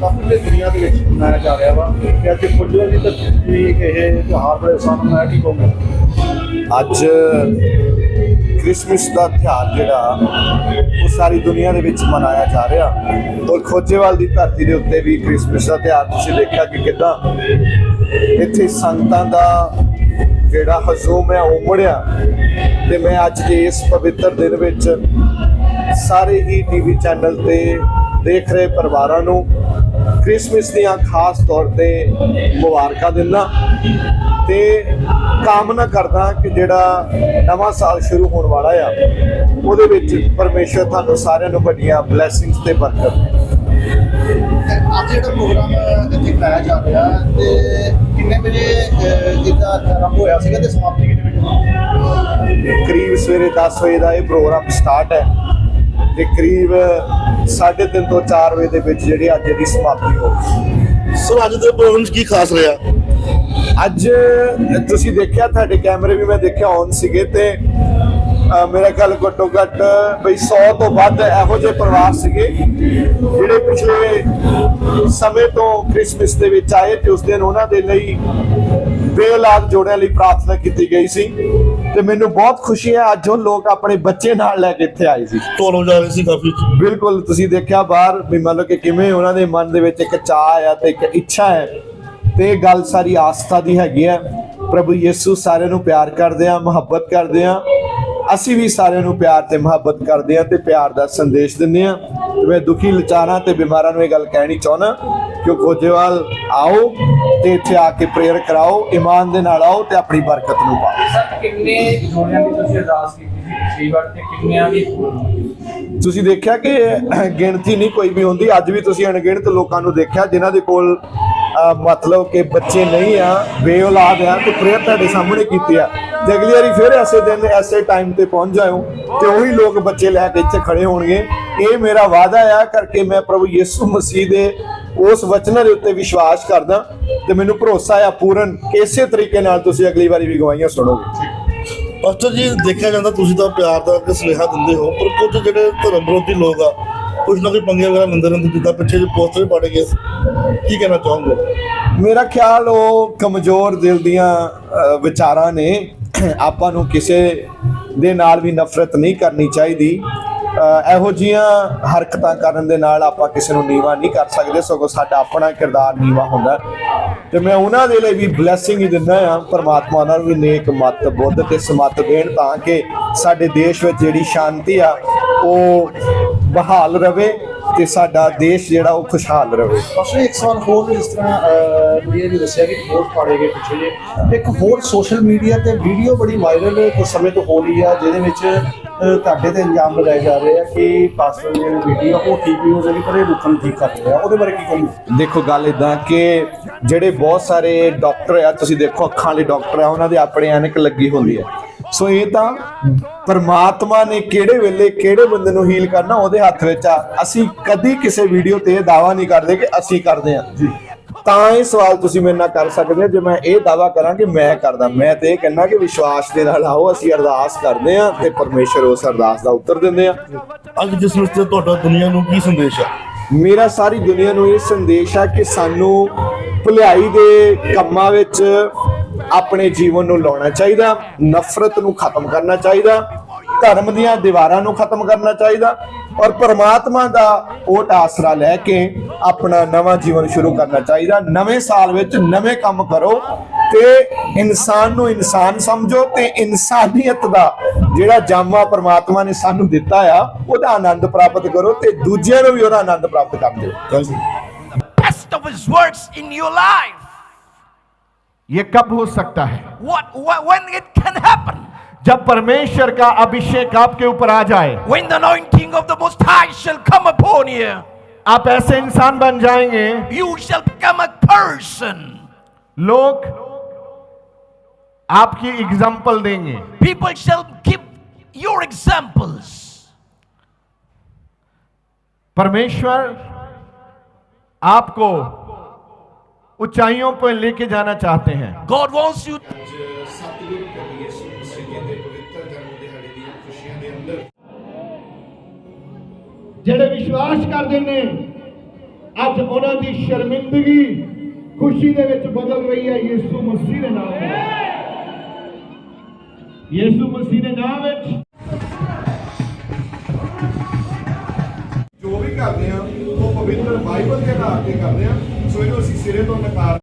ਕਾਫੀ ਦੇ ਦੁਨੀਆ ਦੇ ਵਿੱਚ ਮਨਾਇਆ ਜਾ ਰਿਹਾ ਵਾ ਕਿ ਅੱਜ ਖੁੱਲੇ ਦੀ ਧਰਤੀ ਇਹ ਤਿਉਹਾਰ ਬੜੇ ਉਤਸ਼ਾਹ ਮਨਾਇਆ ਕੀ ਕਹੋਗੇ? ਅੱਜ ਕ੍ਰਿਸਮਸ ਦਾ ਤਿਉਹਾਰ ਜਿਹੜਾ, ਉਹ ਸਾਰੀ ਦੁਨੀਆ ਦੇ ਵਿੱਚ ਮਨਾਇਆ ਜਾ ਰਿਹਾ। ਔਰ ਖੋਜੇਵਾਲ ਦੀ ਧਰਤੀ ਦੇ ਉੱਤੇ ਵੀ ਕ੍ਰਿਸਮਸ ਦਾ ਤਿਉਹਾਰ, ਤੁਸੀਂ ਦੇਖਿਆ ਕਿ ਕਿੱਦਾਂ? ਇੱਥੇ ਸੰਗਤਾਂ ਦਾ ਜਿਹੜਾ ਹਜ਼ੂਮ ਹੈ, ਉਹ ਮੁੜਿਆ। ਤੇ ਮੈਂ ਅੱਜ ਦੇ ਇਸ ਪਵਿੱਤਰ ਦਿਨ ਵਿੱਚ ਸਾਰੇ ਹੀ ਟੀਵੀ ਚੈਨਲ ਤੇ ਦੇਖ ਰਹੇ ਪਰਿਵਾਰਾਂ ਨੂੰ ਕ੍ਰਿਸਮਸ ਦੀਆਂ ਖਾਸ ਤੌਰ ਤੇ ਮੁਬਾਰਕਾਂ ਦਿੰਦਾ ਤੇ ਕਾਮਨਾ ਕਰਦਾ ਕਿ ਜਿਹੜਾ ਨਵਾਂ ਸਾਲ ਸ਼ੁਰੂ ਹੋਣ ਵਾਲਾ ਆ ਉਹਦੇ ਵਿੱਚ ਪਰਮੇਸ਼ਰ ਤੁਹਾਨੂੰ ਸਾਰਿਆਂ ਨੂੰ ਵੱਡੀਆਂ ਬਲੇਸਿੰਗਸ ਤੇ ਬਰਕਤ ਅੱਜ ਜਿਹੜਾ ਪ੍ਰੋਗਰਾਮ ਇੱਥੇ ਕਰਾਇਆ ਜਾ ਰਿਹਾ ਤੇ ਕਿੰਨੇ ਵਜੇ ਇਹਦਾ ਆਰੰਭ ਹੋਇਆ ਸੀਗਾ ਤੇ ਸਮਾਪਤੀ ਕਿੰਨੇ ਵਜੇ ਕਰੀਬ ਸਵੇਰੇ 10 ਵਜੇ ਦਾ ਇਹ ਪ੍ਰੋਗਰਾਮ ਸਟਾਰਟ ਹੈ। ਤੇ ਕਰੀਬ 3:30 ਤੋਂ 4 ਵਜੇ ਦੇ ਵਿੱਚ ਜਿਹੜੀ ਅੱਜ ਦੀ ਸਮਾਪਤੀ ਹੋਊਗੀ ਸਰ ਅੱਜ ਦੇ ਪ੍ਰੋਗਰਾਮ 'ਚ ਕੀ ਖਾਸ ਰਿਹਾ? ਅੱਜ ਤੁਸੀਂ ਦੇਖਿਆ ਤੁਹਾਡੇ ਕੈਮਰੇ ਵੀ ਮੈਂ ਦੇਖਿਆ ਔਨ ਸੀਗੇ ਤੇ ਮੇਰਾ ਖਿਆਲ ਘੱਟੋ ਘੱਟ ਬਈ 100 ਤੋਂ ਵੱਧ ਇਹੋ ਜਿਹੇ ਪਰਿਵਾਰ ਸੀਗੇ ਜਿਹੜੇ ਪਿਛਲੇ ਸਮੇਂ ਤੋਂ ਕ੍ਰਿਸਮਸ ਦੇ ਵਿੱਚ ਆਏ ਤੇ ਉਸ ਦਿਨ ਉਹਨਾਂ ਦੇ ਲਈ ਬੇਔਲਾਦ ਜੋੜਿਆਂ ਲਈ ਪ੍ਰਾਰਥਨਾ ਕੀਤੀ ਗਈ ਸੀ। ਤੇ ਮੈਨੂੰ ਬਹੁਤ ਖੁਸ਼ੀ ਹੈ ਅੱਜ ਉਹ ਲੋਕ ਆਪਣੇ ਬੱਚੇ ਨਾਲ ਲੈ ਕੇ ਇੱਥੇ ਆਏ ਸੀ। ਢੋਲ ਵਜਾ ਰਹੇ ਸੀ ਕਾਫੀ? ਬਿਲਕੁਲ ਤੁਸੀਂ ਦੇਖਿਆ ਬਾਹਰ ਵੀ ਮੰਨ ਲਓ ਕਿ ਕਿਵੇਂ ਉਹਨਾਂ ਦੇ ਮਨ ਦੇ ਵਿੱਚ ਇੱਕ ਚਾਹ ਆ ਤੇ ਇੱਕ ਇੱਛਾ ਹੈ। ਤੇ ਇਹ ਗੱਲ ਸਾਰੀ ਆਸਥਾ ਦੀ ਹੈਗੀ ਹੈ। ਪ੍ਰਭੂ ਯਿਸੂ ਸਾਰਿਆਂ ਨੂੰ ਪਿਆਰ ਕਰਦੇ ਆ ਮੁਹੱਬਤ ਕਰਦੇ ਆ। ਅਸੀਂ ਵੀ ਸਾਰਿਆਂ ਨੂੰ ਪਿਆਰ ਤੇ ਮੁਹੱਬਤ ਕਰਦੇ ਆ ਤੇ ਪਿਆਰ ਦਾ ਸੰਦੇਸ਼ ਦਿੰਦੇ ਆ। ਤੇ ਮੈਂ ਦੁਖੀ ਲਾਚਾਰਾਂ ਤੇ ਬਿਮਾਰਾਂ ਨੂੰ ਇਹ ਗੱਲ ਕਹਿਣੀ ਚਾਹੁੰਦਾ। ਕਿ ਖੋਜੇਵਾਲ ਆਓ ਤੇ ਇੱਥੇ ਆ ਕੇ ਪ੍ਰੇਅਰ ਕਰਾਓ ਇਮਾਨ ਦੇ ਨਾਲ ਆਓ ਤੇ ਆਪਣੀ ਬਰਕਤ ਨੂੰ ਪਾਓ। ਸਰ ਕਿੰਨੇ ਜੋੜਿਆਂ ਦੀ ਤੁਸੀਂ ਅਰਦਾਸ ਕੀਤੀ ਸੀ? ਪਿਛਲੀ ਵਾਰ ਤੇ ਕਿੰਨਿਆਂ ਦੀ? ਤੁਸੀਂ ਦੇਖਿਆ ਕਿ ਗਿਣਤੀ ਨਹੀਂ ਕੋਈ ਵੀ ਹੁੰਦੀ ਅੱਜ ਵੀ ਤੁਸੀਂ ਅਣਗਿਣਤ ਲੋਕਾਂ ਨੂੰ ਦੇਖਿਆ ਜਿਨ੍ਹਾਂ ਦੇ ਕੋਲ ਮਤਲਬ ਕਿ ਬੱਚੇ ਨਹੀਂ ਆ ਬੇਔਲਾਦ ਆ ਤੇ ਪ੍ਰੇਅਰ ਤੁਹਾਡੇ ਸਾਹਮਣੇ ਕੀਤੀ ਆ। ਤੇ ਅਗਲੀ ਵਾਰੀ ਫਿਰ ਐਸੇ ਦਿਨ ਐਸੇ ਟਾਈਮ ਤੇ ਪਹੁੰਚ ਜਾਓ ਤੇ ਉਹੀ ਲੋਕ ਬੱਚੇ ਲੈ ਕੇ ਇੱਥੇ ਖੜੇ ਹੋਣਗੇ। ਇਹ ਮੇਰਾ ਵਾਅਦਾ ਆ ਕਰਕੇ ਮੈਂ ਪ੍ਰਭੂ ਯਿਸੂ ਮਸੀਹ ਦੇ ਉਸ ਵਚਨਾਂ ਦੇ ਉੱਤੇ ਵਿਸ਼ਵਾਸ ਕਰਦਾ ਤੇ ਮੈਨੂੰ ਭਰੋਸਾ ਆ ਪੂਰਨ ਕਿ ਇਸੇ ਤਰੀਕੇ ਨਾਲ ਤੁਸੀਂ ਅਗਲੀ ਵਾਰੀ ਵੀ ਗਵਾਹੀਆਂ ਸੁਣੋਗੇ। ਪਾਸਟਰ ਜੀ ਦੇਖਿਆ ਜਾਂਦਾ ਤੁਸੀਂ ਤਾਂ ਪਿਆਰ ਦਾ ਇੱਕ ਸੁਨੇਹਾ ਦਿੰਦੇ ਹੋ ਪਰ ਕੁਝ ਜਿਹੜੇ ਧਰਮ ਵਿਰੋਧੀ ਲੋਕ ਆ ਕੁਝ ਨਾ ਕੋਈ ਪੰਗੇ ਵਗੈਰਾ ਲੈਂਦੇ ਰਹਿੰਦੇ ਜਿੱਦਾਂ ਪਿੱਛੇ ਜੇ ਪੋਸਟਰ ਵੀ ਪਾੜੇ ਗਏ। ਕੀ ਕਹਿਣਾ ਚਾਹੋਗੇ? ਮੇਰਾ ਖਿਆਲ ਉਹ ਕਮਜ਼ੋਰ ਦਿਲ ਦੀਆਂ ਵਿਚਾਰਾਂ ਨੇ ਆਪਾਂ ਨੂੰ ਕਿਸੇ ਦੇ ਨਾਲ ਵੀ ਨਫ਼ਰਤ ਨਹੀਂ ਕਰਨੀ ਚਾਹੀਦੀ। ਇਹੋ ਜੀਆਂ ਹਰਕਤਾਂ ਕਰਨ ਦੇ ਨਾਲ ਆਪਾਂ ਕਿਸੇ ਨੂੰ ਨੀਵਾ ਨਹੀਂ ਕਰ ਸਕਦੇ। ਸਗੋਂ ਸਾਡਾ ਆਪਣਾ ਕਿਰਦਾਰ ਨੀਵਾ ਹੁੰਦਾ ਤੇ ਮੈਂ ਉਹਨਾਂ ਦੇ ਲਈ ਵੀ ਬਲੇਸਿੰਗ ਹੀ ਦਿੰਦਾ ਆ ਪਰਮਾਤਮਾ ਉਹਨਾਂ ਨੂੰ ਵੀ ਨੇਕ ਮਤ, ਬੁੱਧ ਤੇ ਸਮਤ ਦੇਣ ਤਾਂ ਕਿ ਸਾਡੇ ਦੇਸ਼ ਵਿੱਚ ਜਿਹੜੀ ਸ਼ਾਂਤੀ ਆ, ਉਹ ਬਹਾਲ ਰਵੇ। ਤੇ ਸਾਡਾ ਦੇਸ਼ ਜਿਹੜਾ ਉਹ ਖੁਸ਼ਹਾਲ ਰਵੇ। ਬਸ ਇੱਕ ਸਵਾਲ ਹੋਰ ਜਿਸ ਤਰ੍ਹਾਂ ਇਹ ਵੀ ਦੱਸਿਆ ਕਿ ਵੋਟ ਪਾੜੇ ਗਏ ਪਿੱਛੇ ਜੇ ਇੱਕ ਹੋਰ ਸੋਸ਼ਲ ਮੀਡੀਆ ਤੇ ਵੀਡੀਓ ਬੜੀ ਵਾਇਰਲ ਕੁਝ ਸਮੇਂ ਤੋਂ ਹੋ ਰਹੀ ਆ ਜਿਹਦੇ ਵਿੱਚ ਤੁਹਾਡੇ ਤੇ ਇਲਜ਼ਾਮ ਲਗਾਏ ਜਾ ਰਹੇ ਆ ਕਿ ਪਾਸਟਰ ਦੀ ਜਿਹੜੀ ਵੀਡੀਓ ਉਹ ਠੀਕ ਨਹੀਂ ਹੋ ਰਹੀ ਪਰ ਇਹ ਰੁਕਣ ਠੀਕ ਕਰ ਰਿਹਾ। ਉਹਦੇ ਬਾਰੇ ਕੀ ਕਹੋਗੇ ਦੇਖੋ ਗੱਲ ਇਦਾਂ ਕਿ ਜਿਹੜੇ ਬਹੁਤ ਸਾਰੇ ਡਾਕਟਰ ਆ ਤੁਸੀਂ ਦੇਖੋ ਅੱਖਾਂ ਵਾਲੇ ਡਾਕਟਰ ਆ ਉਹਨਾਂ ਦੇ ਆਪਣੇ ਐਨਕ ਲੱਗੀ ਹੁੰਦੀ ਹੈ ਸੋ ਇਹ ਤਾਂ ਪਰਮਾਤਮਾ ਨੇ ਕਿਹੜੇ ਵੇਲੇ ਕਿਹੜੇ ਬੰਦੇ ਨੂੰ ਹੀਲ ਕਰਨਾ ਉਹਦੇ ਹੱਥ ਵਿੱਚ ਆ। ਅਸੀਂ ਕਦੀ ਕਿਸੇ ਵੀਡੀਓ ਤੇ ਇਹ ਦਾਵਾ ਨਹੀਂ ਕਰਦੇ ਕਿ ਅਸੀਂ ਕਰਦੇ ਆ ਤਾਂ ਇਹ ਸਵਾਲ ਤੁਸੀਂ ਮੇਰੇ ਨਾਲ ਕਰ ਸਕਦੇ ਹੋ। ਜੇ ਮੈਂ ਇਹ ਦਾਵਾ ਕਰਾਂ ਕਿ ਮੈਂ ਕਰਦਾ। ਮੈਂ ਤੇ ਇਹ ਕਹਿੰਦਾ ਕਿ ਵਿਸ਼ਵਾਸ ਦੇ ਨਾਲ ਆਓ ਅਸੀਂ ਅਰਦਾਸ ਕਰਦੇ ਆ ਤੇ ਪਰਮੇਸ਼ਰ ਉਸ ਅਰਦਾਸ ਦਾ ਉੱਤਰ ਦਿੰਦੇ ਆ ਅੱਜ ਕ੍ਰਿਸਮਸ ਤੇ ਤੁਹਾਡਾ ਦੁਨੀਆ ਨੂੰ ਕੀ ਸੰਦੇਸ਼ ਹੈ ਮੇਰਾ ਸਾਰੀ ਦੁਨੀਆ ਨੂੰ ਇਹ ਸੰਦੇਸ਼ ਹੈ ਕਿ ਸਾਨੂੰ ਭਲਾਈ ਦੇ ਕੰਮਾਂ ਵਿੱਚ ਆਪਣੇ ਜੀਵਨ ਨੂੰ ਲਾਉਣਾ ਚਾਹੀਦਾ, ਨਫ਼ਰਤ ਨੂੰ ਖਤਮ ਕਰਨਾ ਚਾਹੀਦਾ, ਧਰਮ ਦੀਆਂ ਦੀਵਾਰਾਂ ਨੂੰ ਖਤਮ ਕਰਨਾ ਚਾਹੀਦਾ ਔਰ ਪਰਮਾਤਮਾ ਦਾ ਓਟ ਆਸਰਾ ਲੈ ਕੇ ਆਪਣਾ ਨਵਾਂ ਜੀਵਨ ਸ਼ੁਰੂ ਕਰਨਾ ਚਾਹੀਦਾ ਨਵੇਂ ਸਾਲ ਵਿੱਚ ਨਵੇਂ ਕੰਮ ਕਰੋ ਤੇ ਇਨਸਾਨ ਨੂੰ ਇਨਸਾਨ ਸਮਝੋ ਤੇ ਇਨਸਾਨੀਅਤ ਦਾ ਜਿਹੜਾ ਜਾਮਾ ਪਰਮਾਤਮਾ ਨੇ ਸਾਨੂੰ ਦਿੱਤਾ ਆ, ਉਹਦਾ ਆਨੰਦ ਪ੍ਰਾਪਤ ਕਰੋ ਤੇ ਦੂਜਿਆਂ ਨੂੰ ਵੀ ਉਹਦਾ ਆਨੰਦ ਪ੍ਰਾਪਤ ਕਰਨ ਦਿਓ thank you best of his works in. ये कब हो सकता है What, when it can happen? जब परमेश्वर का अभिषेक आपके ऊपर आ जाए When the anointing of the Most High shall come upon you, आप ऐसे इंसान बन जाएँगे you shall become a person. लोग आपकी एग्ज़ाम्पल देंगे People shall give your examples. परमेश्वर आपको ਉਚਾਈਆਂ 'ਤੇ ਲੈ ਕੇ ਜਾਣਾ ਚਾਹਤੇ ਹਨ ਗੋਡ ਵਾਂਟਸ ਯੂ ਸਤਿਗੁਰੂ ਪ੍ਰਭੂ ਯਿਸੂ ਮਸੀਹ ਜੀ ਦੇ ਪਵਿੱਤਰ ਜਨਮ ਦਿਹਾੜੇ ਦੀਆਂ ਖੁਸ਼ੀਆਂ ਦੇ ਅੰਦਰ। ਜਿਹੜੇ ਵਿਸ਼ਵਾਸ ਕਰਦੇ ਨੇ ਅੱਜ ਉਹਨਾਂ ਦੀ ਸ਼ਰਮਿੰਦਗੀ ਖੁਸ਼ੀ ਦੇ ਵਿੱਚ ਬਦਲ ਰਹੀ ਹੈ ਯਿਸੂ ਮਸੀਹ ਦੇ ਨਾਮ ਵਿੱਚ ਯਿਸੂ ਮਸੀਹ ਦੇ ਨਾਮ ਵਿੱਚ। ਜੋ ਵੀ ਕਰਦੇ ਆ ਉਹ ਪਵਿੱਤਰ ਬਾਈਬਲ ਦੇ ਆਧਾਰ ਤੇ ਕਰਦੇ ਆ। ਸੋ ਇਹਨੂੰ ਅਸੀਂ ਸਿਰੇ ਤੋਂ ਨਕਾਰ